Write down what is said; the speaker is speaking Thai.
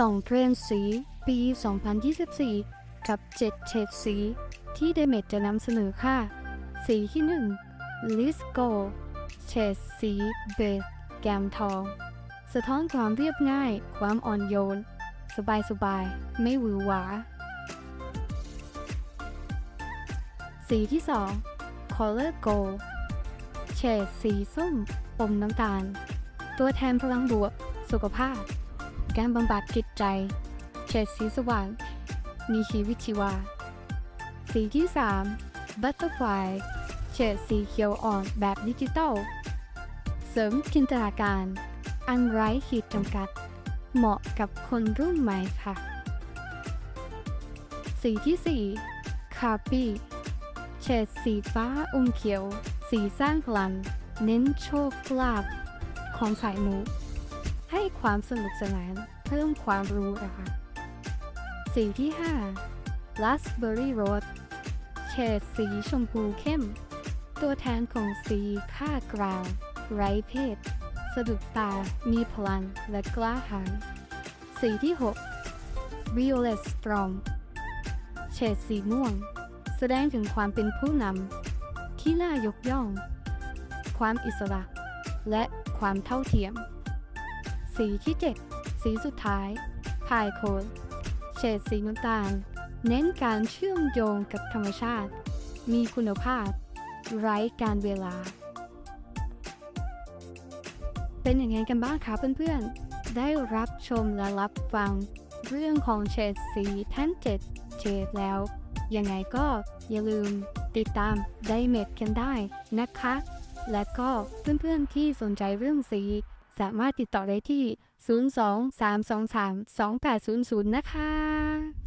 สองเทรนด์สี ปี 2024 กับ 7 เฉดสี ที่เดเมจจะนำเสนอค่ะ สีที่ 1 ลิสโกเฉดสีเบจแกมทอง สะท้อนความเรียบง่าย ความอ่อนโยน สบายสบายไม่หวือหวา สีที่ 2 Color Gold เฉดสีส้มอมน้ำตาล ตัวแทนพลังบวก สุขภาพ การบำบัดจิตใจ เฉดสีสว่าง มีชีวิตชีวา สีที่ 3 Butterfly เฉดสีเขียวอ่อนแบบดิจิตอล เสริมจินตนาการ อันไร้ขีดจำกัด เหมาะกับคนรุ่นใหม่ค่ะ สีที่4คาปี้เฉดสีฟ้าอมเขียว สีสร้างพลัง เน้นโชคลาภของสายมู ให้ความสนุกสนาน เพิ่มความรู้นะคะสีที่ 5 Raspberry Rose เฉดสีชมพูเข้ม ตัวแทนของสีผ้ากราว ไร้เพศ สะดุดตา มีพลัง และกล้าหาญสีที่ 6 Violet Storm เฉดสีม่วง แสดงถึงความเป็นผู้นำที่น่ายกย่อง ความอิสระ และความเท่าเทียม สีที่ 7 สีสุดท้ายพายโคนเฉดสีน้ำตาล เน้นการเชื่อมโยงกับธรรมชาติ มีคุณภาพ ไร้การเวลา เป็นอยังไงกันบ้างคะเพื่อนๆ ได้รับชมและรับฟัง เรื่องของเฉดสีทั้ง 7 เฉดแล้ว ยังไงก็อย่าลืมติดตามไดเมดกันได้นะคะ และก็เพื่อนๆที่สนใจเรื่องสี สามารถติดต่อได้ที่ 023232800 นะคะ